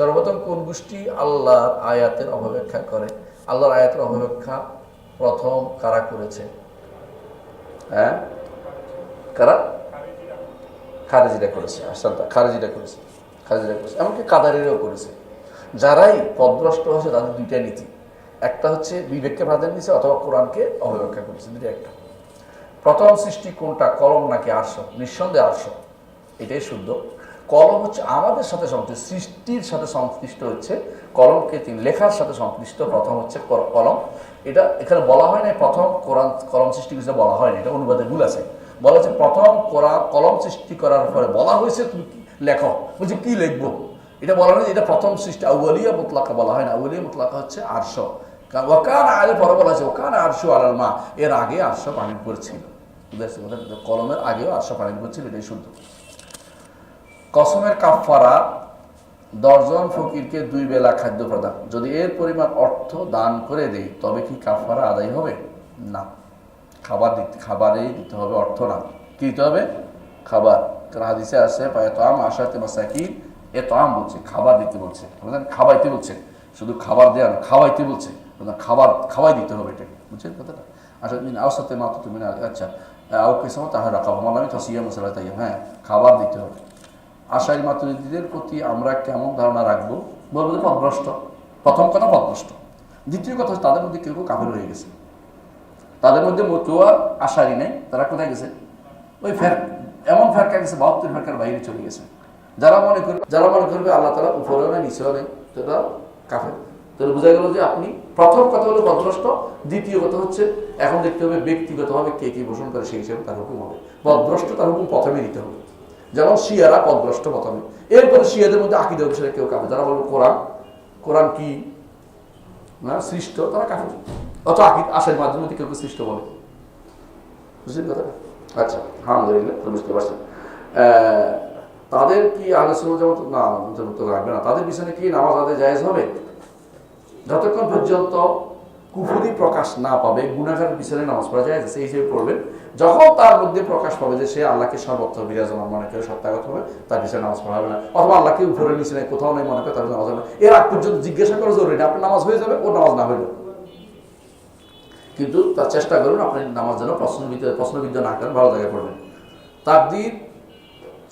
সর্বপ্রথম কোন গোষ্ঠী আল্লাহর আয়াতের অপব্যাখ্যা করে? আল্লাহর আয়াতের অপব্যাখ্যা প্রথম কারা করেছে? হ্যাঁ? কারা? খারেজিরা করেছে। আসান্তা খারেজিরা করেছে। খারেজিরা করেছে। এমনকি কাদারিরাও করেছে। যারাই পদভ্রষ্ট হয়েছে তাদের দুইটা নীতি। একটা হচ্ছে বিবেককে প্রাধান্য দিচ্ছে অথবা কোরআনকে অবব্যাখ্যা করেছে। দুটো একটা। প্রথম সৃষ্টি কোনটা? কলম নাকি আর্শ? নিঃসন্দেহে আর্শ। এটাই শুদ্ধ। কলম হচ্ছে আমাদের সাথে সংশ্লিষ্ট সৃষ্টির সাথে সংশ্লিষ্ট হচ্ছে, কলমকে তিনি লেখার সাথে সংশ্লিষ্ট প্রথম হচ্ছে কলম। এটা এখানে বলা হয় না প্রথম কোরআন, কলম সৃষ্টি করেছে বলা হয় না এটা অনুবাদে ভুল আছে। বলা হচ্ছে প্রথম কোরআন, কলম সৃষ্টি করার পরে বলা হয়েছে তুমি লেখো বলছে কি লিখব? এটা বলা হয় এটা প্রথম সৃষ্টি আউলিয়া মুতলাকা বলা হয় না আউলিয়া মুতলাকা হচ্ছে আরশ। ওকান আগে পরে বলা আছে ওকান আরশু আলাল মা, এর আগে আরশ পানির উপর ছিল। কলমের আগেও আরশ পানির উপর ছিল, এটাই শুদ্ধ। কসমের কাফারা দশজন ফকিরকে দুই বেলা খাদ্য প্রদান। যদি এর পরিমাণ অর্থ দান করে দেই, তবে কি কাফারা আদায় হবে? না। খাবার দিতে, খাবারেই দিতে হবে অর্থ না। কি দিতে হবে? খাবার। কারণ হাদিসে আছে পায়ে তো আম আশাতে মাসাকি এ আম বলছে, খাবার দিতে বলছে। বুঝলেন খাওয়াইতে বলছে। শুধু খাবার দেওয়া না, খাওয়াইতে বলছে। খাবার, খাওয়াই দিতে হবে এটাকে। বুঝছেন কথাটা? আচ্ছা মিন আওসাতে মাত্র তুমি আচ্ছা। আউ কিসমত তাহার রাখা আমি তসিয়া মশলা তাই হ্যাঁ খাবার দিতে হবে। আশাই মাতুরিদের প্রতি আমরা কেমন ধারণা রাখব? বলব যে পথভ্রষ্ট প্রথম কথা পথভ্রষ্ট দ্বিতীয় কথা হচ্ছে তাদের মধ্যে কেউ কেউ কাফের হয়ে গেছে। তাদের মধ্যে আর আশারই নেই। তারা কোথায় গেছে? ওই ফের, এমন ফেরকা গেছে, বাহাত্তর ফেরকার বাইরে চলে গেছে। যারা মনে করবে যারা মনে করবে আল্লাহ তালা উপরেও নেই, নিচেও নেই সেটা কাফের। তাহলে বোঝা গেল যে আপনি প্রথম কথা হলো পথভ্রষ্ট দ্বিতীয় কথা হচ্ছে এখন দেখতে হবে ব্যক্তিগতভাবে কে কি পোষণ করে সেই হিসেবে তার হুকুম হবে। পথভ্রষ্ট তার হুকুম প্রথমে দিতে হবে। যেমন শিয়ারা পথভ্রষ্ট প্রথমে। এরপরে শিয়াদের মধ্যে আকিদা অনুসারে কেউ কাফে যারা বলব কোরআন কোরআন কি? না, সৃষ্ট, তারা কাফে অত আকিদ, আশের মাধ্যমে কেউ কেউ সৃষ্ট বলে। বুঝলেন কথাটা? আচ্ছা আলহামদুলিল্লাহ বুঝতে পারছেন। তাদের কি আলোচনা যেমন না রাখবে না। তাদের পিছনে কি নামাজ আদায় জায়েজ হবে? যতক্ষণ পর্যন্ত কুফুরি প্রকাশ না পাবে গুণাগারের পিছনে নামাজ পড়া যায়, সেই হিসেবে পড়বেন। যখন তার মধ্যে প্রকাশ পাবে যে সে আল্লাহকে সর্বত্র বিরাজমান মনে করে সত্যাগত হবে, তার পিছনে নামাজ পড়া হবে না। অথবা আল্লাহকে উপরে নিচে নেই কোথাও নেই মনে করে তার নামাজ হবে এর আগ পর্যন্ত জিজ্ঞাসা করা জরুরি না, আপনার নামাজ হয়ে যাবে ও নামাজ না হইল কিন্তু তার চেষ্টা করুন আপনি নামাজ যেন প্রশ্নবিদ্ধ প্রশ্নবিদ্ধ না করেন, ভালো জায়গায় পড়বেন। তাকদির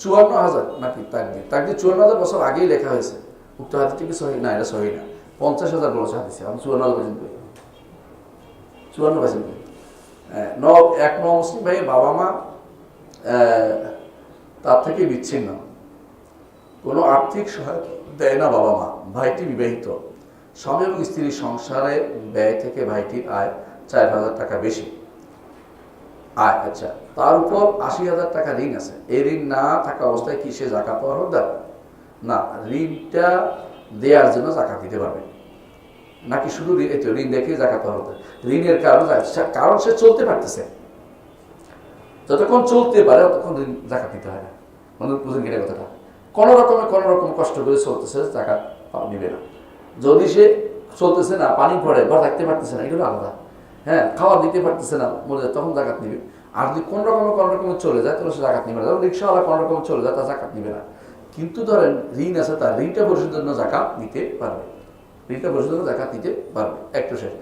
চুয়ান্ন হাজার নাকি তাকদির? তাকদির চুয়ান্ন হাজার বছর আগেই লেখা হয়েছে। উক্ত হাদিসটি কি সহি? না, এটা সহি না। পঞ্চাশ হাজার বলেছে হাদিসে। আমি চুয়ান্ন হাজার পর্যন্ত চুয়ান্ন পার্সেন্ট। ন এক ন মুসলিম ভাই বাবা মা তার থেকে বিচ্ছিন্ন। কোনো আর্থিক সহায়তা দেয় না বাবা মা, ভাইটি বিবাহিত। স্বামী এবং স্ত্রীর সংসারে ব্যয় থেকে ভাইটির আয় চার হাজার টাকা বেশি। আয় আচ্ছা তার উপর আশি হাজার টাকা ঋণ আছে। এই ঋণ না থাকা অবস্থায় কি সে জাকাত পাওয়ার হকদার? না, ঋণটা দেওয়ার জন্য জাকাত দিতে পারবে। নাকি শুধু ঋণ- দেখে জাকাত হকদার ঋণের কারণ কারণ সে চলতে পারতেছে। যতক্ষণ চলতে পারে, ততক্ষণ ঋণ জাকাত দিতে হয় না। মানে বুঝেন কিনা কথাটা? কোনো রকমে কোনো রকম কষ্ট করে চলতেছে, জাকাত নিবে না। যদি সে চলতেছে না, পানি পড়ে ঘর থাকতে পারতেছে না, এগুলো আলাদা। হ্যাঁ খাওয়া দিতে পারতেছে না, মরে যায়, তখন জাকাত নিবে। আর যদি কোন রকমে কোনো রকমে চলে যায়, তাহলে সে জাকাত নিবে না। রিক্সাওয়ালা কোনো রকমে চলে যায় তা জাকাত নিবে না। কিন্তু ধরেন, ঋণ আছে, তার ঋণটা পরিশোধের জন্য জাকাত নিতে পারবে। ঋণটা পরিশোধের জন্য জাকাত নিতে পারবে, একটা শেষ।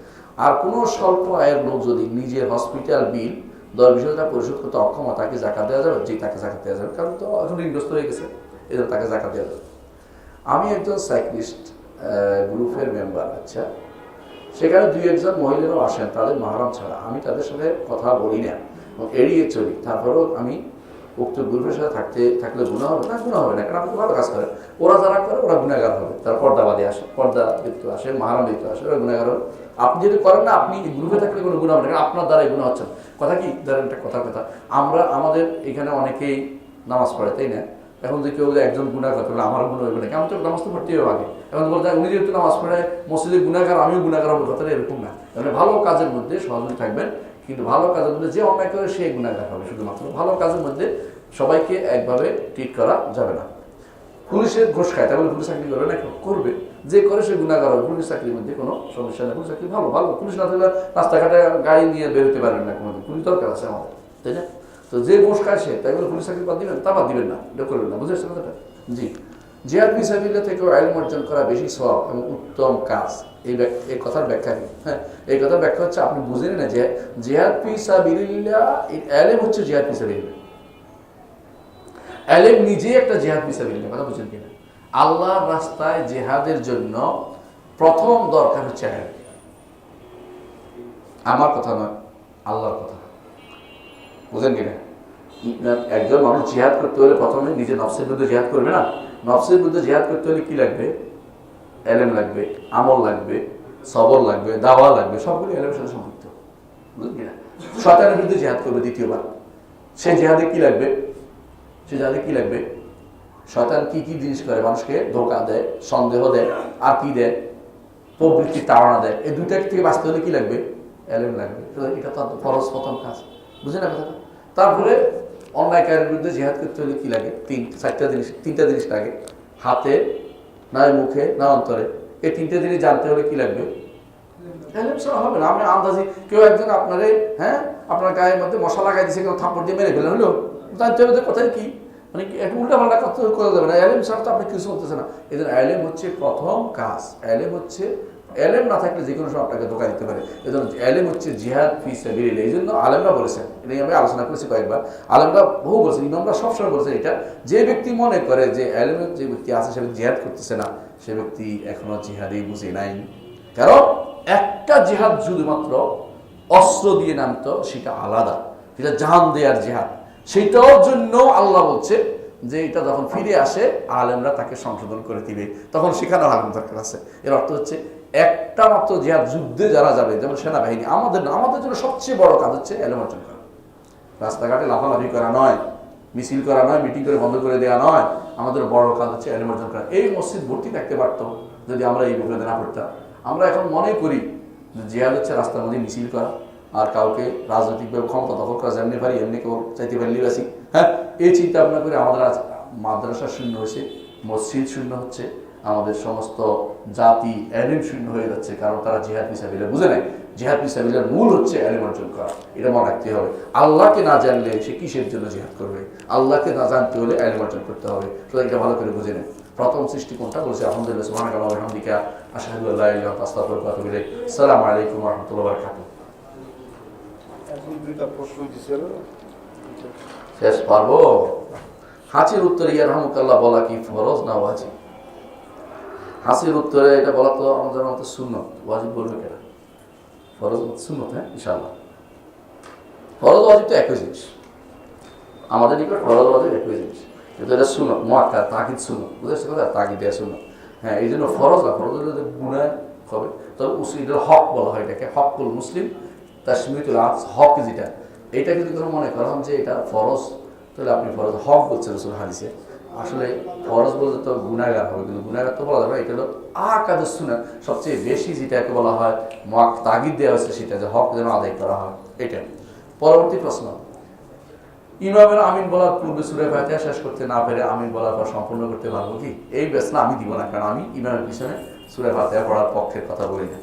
আর কোনো স্বল্প আয়ের লোক যদি নিজের হসপিটাল বিল, দশ বিশ হাজার পরিশোধ করতে অক্ষম তাকে জাকাত দেওয়া যাবে? যে তাকে জাকাত দেওয়া যাবে, কারণ তো এখন ঋণগ্রস্ত হয়ে গেছে, এই তাকে জাকাত দেওয়া যাবে। আমি একজন সাইক্লিস্ট গ্রুপের মেম্বার আচ্ছা। সেখানে দুই একজন মহিলারাও আসেন, তাদের মাহারাম ছাড়া। আমি তাদের সাথে কথা বলি না এড়িয়ে চলি। তারপরেও আমি উক্ত গ্রুপের সাথে থাকতে, থাকলে গুণা হবে? না, গুণা হবে না, কারণ আপনি ভালো কাজ করে ওরা যারা করে, ওরা গুণাগার হবে। তারা পর্দাবাদী আসে পর্দা ব্যক্তি আসে মাহারাম ব্যক্তি আসে, ওরা গুণাগার হবে। আপনি যদি করেন না, আপনি গ্রুপে থাকলে কোনো গুণা হবে না, কারণ আপনার দ্বারাই গুণা হচ্ছে কথা কি? ধরেন একটা কথা কথা। আমরা, আমাদের এখানে অনেকেই নামাজ পড়ে, তাই না? এখন যদি কেউ একজন গুণাগার তাহলে আমার গুণ হইবে না। কেমন তো নামাজ তো পড়তেই হবে আগে। এখন বলতে উনি যেহেতু নামাজ পড়ে মসজিদের গুণাগার, আমিও গুণাগার হব। কথাটা এরকম না। মানে ভালো কাজের মধ্যে সহযোগী থাকবেন। কিন্তু ভালো কাজের মধ্যে যে অন্যায় করে সে গুণাগার হবে শুধুমাত্র। ভালো কাজের মধ্যে সবাইকে একভাবে ট্রিট করা যাবে না। পুলিশের ঘোষ খায় তাহলে পুলিশ চাকরি করবে না? করবে। যে করে সে গুণাগার হবে পুলিশ চাকরির মধ্যে কোনো সমস্যা নেই। পুলিশ চাকরি ভালো ভালো। পুলিশ না থাকলে রাস্তাঘাটে গাড়ি নিয়ে বেরোতে পারবেন না কোনো পুলিশ দরকার আছে আমাদের, তাই না? তো যে ঘোষ খায় সে, তাই বলে পুলিশ চাকরি বাদ দিবেন? তা বাদ দিবেন না, এটা করবেন না। বুঝেছেন কথাটা? জি। জিহাদ ফিসাবিল্লা থেকেও আইল অর্জন করা বেশি সব এবং উত্তম কাজ। এই এই কথার ব্যাখ্যা কি? হ্যাঁ এই কথার ব্যাখ্যা হচ্ছে আপনি বুঝেন না যে জিহাদ হচ্ছে জিহাদ নিজেই একটা জিহাদ ফিসাবিল্লা কথা বুঝেন কিনা। আল্লাহর রাস্তায় জেহাদের জন্য প্রথম দরকার হচ্ছে এলেম। আমার কথা নয়, আল্লাহর কথা। বুঝেন কিনা? একজন মানুষ জিহাদ করতে হলে প্রথমে নিজে নফসের বিরুদ্ধে জিহাদ করবে না। নফসের বিরুদ্ধে জিহাদ করতে হলে কি লাগবে? এলেম লাগবে, আমল লাগবে, সবর লাগবে, দাওয়া লাগবে, সবগুলো এলেমের সাথে সম্পৃক্ত। বুঝলেন না? শয়তানের বিরুদ্ধে জেহাদ করবে দ্বিতীয়বার। সে জেহাদে কি লাগবে? সে জিহাদে কি লাগবে? শয়তান কি কি জিনিস করে? মানুষকে ধোকা দেয়, সন্দেহ দেয় আর কি দেয়, প্রবৃত্তি তাড়না দেয়। এই দুইটা থেকে বাঁচতে হলে কি লাগবে? এলেম লাগবে। এটা তো ফরজ প্রথম কাজ। বুঝে না কথাটা? তারপরে অন্যায়কারের বিরুদ্ধে জিহাদ করতে হলে কি লাগে? তিন, চারটা জিনিস, তিনটা জিনিস লাগে। হাতে নয় মুখে, না অন্তরে। এই তিনটে জিনিস জানতে হলে কি লাগবে? হবে না। আমি আন্দাজি কেউ একজন আপনারে হ্যাঁ আপনার গায়ের মধ্যে মশলা লাগাই দিছে, কেউ থাপ্পড় দিয়ে মেরে ফেলেন হলো? জানতে হবে কোথায় কি? মানে একটু উল্টা পাল্টা কথা করা যাবে না। এলেম ছাড়া তো আপনি কিছু হতেছে না। এদের এলেম হচ্ছে প্রথম কাজ। এলেম হচ্ছে এলেম না থাকলে যে কোনো সময় আপনাকে ধোকা দিতে পারে। এই জন্য এলেম হচ্ছে জিহাদ ফি সাবিলিল্লাহ, এই জন্য আলেমরা বলেছেন এটা আমি আলোচনা করেছি কয়েকবার, আলেমরা বহু বলছেন, ইমামরা সবসময় বলছেন এটা। যে ব্যক্তি মনে করে যে এলেমের যে ব্যক্তি আছে, সে জিহাদ করতেছে না, সে ব্যক্তি এখনও জিহাদই বুঝে নাই। কারণ একটা জেহাদ শুধুমাত্র অস্ত্র দিয়ে নামতো, সেটা আলাদা। সেটা জাহান দেয়ার জেহাদ। সেটার জন্য আল্লাহ বলছে যে এটা যখন ফিরে আসে, আলেমরা তাকে সংশোধন করে দিবে। তখন সেখানেও আলেম দরকার আছে। এর অর্থ হচ্ছে একটা মাত্র জেহাদ যুদ্ধে যারা যাবে, যেমন সেনাবাহিনী, আমাদের না, আমাদের জন্য সবচেয়ে বড় কাজ হচ্ছে এলেম অর্জন করা। রাস্তাঘাটে লাফালাফি করা নয়, মিছিল করা নয়, মিটিং করে বন্ধ করে দেওয়া নয়, আমাদের বড় কাজ হচ্ছে এলেম অর্জন করা। এই মসজিদ ভর্তি থাকতে পারতো যদি আমরা এই বিপদে না পড়তাম। আমরা এখন মনে করি যে জিহাদ হচ্ছে রাস্তার মধ্যে মিছিল করা, আর কাউকে রাজনৈতিকভাবে ক্ষমতা দখল করা, যেমনি পারি এমনি কেউ চাইতে পারলেই বাসি হ্যাঁ এই চিন্তা ভাবনা করে আমাদের আজ মাদ্রাসা শূন্য হয়েছে, মসজিদ শূন্য হচ্ছে, আমাদের সমস্ত জাতি এলিম শূন্য হয়ে যাচ্ছে কারণ তারা জিহাদ পিসাবিলে বুঝে নেয় জিহাদ পিসাবিলের মূল হচ্ছে এলিম অর্জন করা। এটা মনে রাখতে হবে। আল্লাহকে না জানলে সে কিসের জন্য জিহাদ করবে? আল্লাহকে না জানতে হলে এলিম অর্জন করতে হবে। সুতরাং এটা ভালো করে বুঝে নেয় প্রথম সৃষ্টি কোনটা বলছে? আলহামদুলিল্লাহ ইল্লা আনতা আস্তাগফিরুকা ওয়া আতুবু ইলাইক। আসসালামু আলাইকুম রাহমাতুল্লাহি প্রশ্ন দিছিল শেষ পারব? হাসির উত্তরে ইয়া রহমকাল্লাহ বলা কি ফরজ না ওয়াজিব? হাসির উত্তরে এটা বলা তো আমাদের মতো শূন্য ওয়াজিব বলবে কেনা ফরজ শূন্য হ্যাঁ? ইনশাআল্লাহ। ফরজ ওয়াজিব তো একই জিনিস। আমাদের নিকট ফরজ ওয়াজিব একই জিনিস। কিন্তু এটা শূন্য মহাক্কা তাকিদ শূন্য বুঝেছে কথা? তাকিদ দেওয়া শূন্য হ্যাঁ এই জন্য ফরজ না, ফরজ হলে গুণায় হবে। তবে এটা হক বলা হয় এটাকে হকুল মুসলিম তাসমিতুল আস হক যেটা। এটা যদি কোনো মনে করেন যে এটা ফরজ, তাহলে আপনি ফরজ হক বলছেন রসুল হাদিসে। আসলে ফরজ বলতে তো গুণাগার হবে, কিন্তু গুণাগার তো বলা যাবে এটা হলো আকাদ সুনা সবচেয়ে বেশি যেটাকে বলা হয়, মক তাগিদ দেওয়া হয়েছে সেটা যে হক যেন আদায় করা হয়, এটা। পরবর্তী প্রশ্ন। ইমামের আমিন বলার পূর্বে সুরে ফাতিহা শেষ করতে না পেরে আমিন বলার পর সম্পূর্ণ করতে পারব কি? এই বেসনা আমি দিব না, কারণ আমি ইমামের পিছনে সুরে ফাতিহা পড়ার পক্ষের কথা বলি না।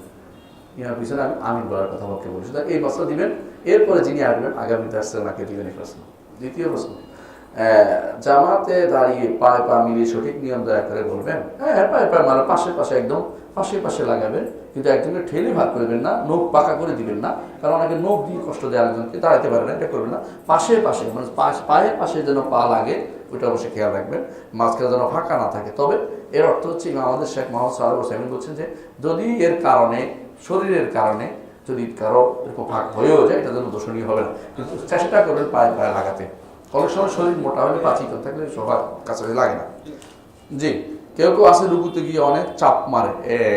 ইমামের পিছনে আমি আমিন বলার কথা পক্ষে বলি। সুতরাং এই প্রশ্ন দিবেন, এরপরে যিনি আসবেন, আগামী দার্সে ওনাকে দিবেন এই প্রশ্ন। দ্বিতীয় প্রশ্ন। জামাতে দাঁড়িয়ে পায়ে পা মিলিয়ে সঠিক নিয়ম দয়া করে বলবেন হ্যাঁ পায়ে পায়ে মানে পাশে পাশে একদম পাশে পাশে লাগাবেন, কিন্তু একজনকে ঠেলে ভাগ করবেন না, নোখ পাকা করে দিবেন না, কারণ অনেকে নোখ দিয়ে কষ্ট দেয় আরেকজনকে, দাঁড়াতে পারে না, এটা করবেন না। পাশে পাশে মানে পায়ের পাশে যেন পা লাগে, ওইটা অবশ্যই খেয়াল রাখবেন, মাঝখানে যেন ফাঁকা না থাকে। তবে এর অর্থ হচ্ছে আমাদের শেখ মোহাম্মদ সাহেব হোসেন বলছেন যে, যদি এর কারণে, শরীরের কারণে, যদি কারও এরকম ফাঁক হয়েও যায়, এটা যেন দোষণীয় হবে না। কিন্তু চেষ্টা করবেন পায়ে পায়ে লাগাতে। অনেক সময় শরীর মোটা হলে পাচিকন থাকলে সবার কাছাকাছি লাগে না। জি, কেউ কেউ আছে রুকুতে গিয়ে অনেক চাপ মারে।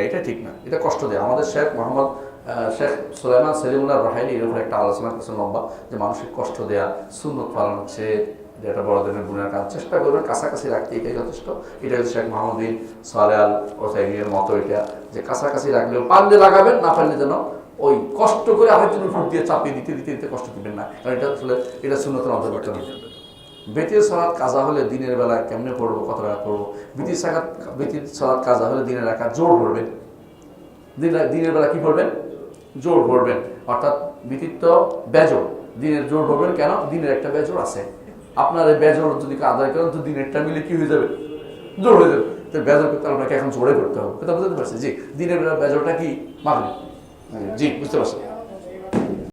এটা ঠিক না, এটা কষ্ট দেয়। আমাদের শেখ মোহাম্মদ শেখ সুলাইমান সেলিমুল্লাহ রাহাইলি এর উপরে একটা আলোচনা করছে লম্বা, যে মানুষকে কষ্ট দেয়া, সুন্নত পালন হচ্ছে যেটা ধরনের গুণের কাজ। চেষ্টা করবেন কাছাকাছি রাখতে, এটাই যথেষ্ট। এটা হচ্ছে শেখ মাহমুদ বিন সালেয়াল ওসাইমিনের মতো এটা, যে কাছাকাছি রাখলেও পারলে লাগাবেন, না পারলে যেন ওই কষ্ট করে আরেকজনের ফুট দিয়ে চাপিয়ে দিতে দিতে দিতে কষ্ট দিবেন না। কারণ এটা আসলে, এটা শূন্যতের অন্তর্গত নয় বেতির সালাদ কাজা হলে দিনের বেলা কেমনে পড়ব, কত টাকা পড়ব? বেতির সালাদ বেতির সালাদ কাজা হলে দিনের রাখা জোর পড়বেন। দিনের বেলা কি পড়বেন? জোর পড়বেন। অর্থাৎ বিতির তো বেজোর। দিনের জোর পড়বেন কেন? দিনের একটা বেজোর আছে। আপনার এই বেজোর যদি আদায় করেন, তো দিনেরটা মিলে কি হয়ে যাবে? জোর হয়ে যাবে। তো বেজর করতে আপনাকে এখন জোরে করতে হবে। কথা বুঝতে পারছি জি, দিনের বেলা বেজরটা কি? মাগরিব। জি বুঝতে পারছি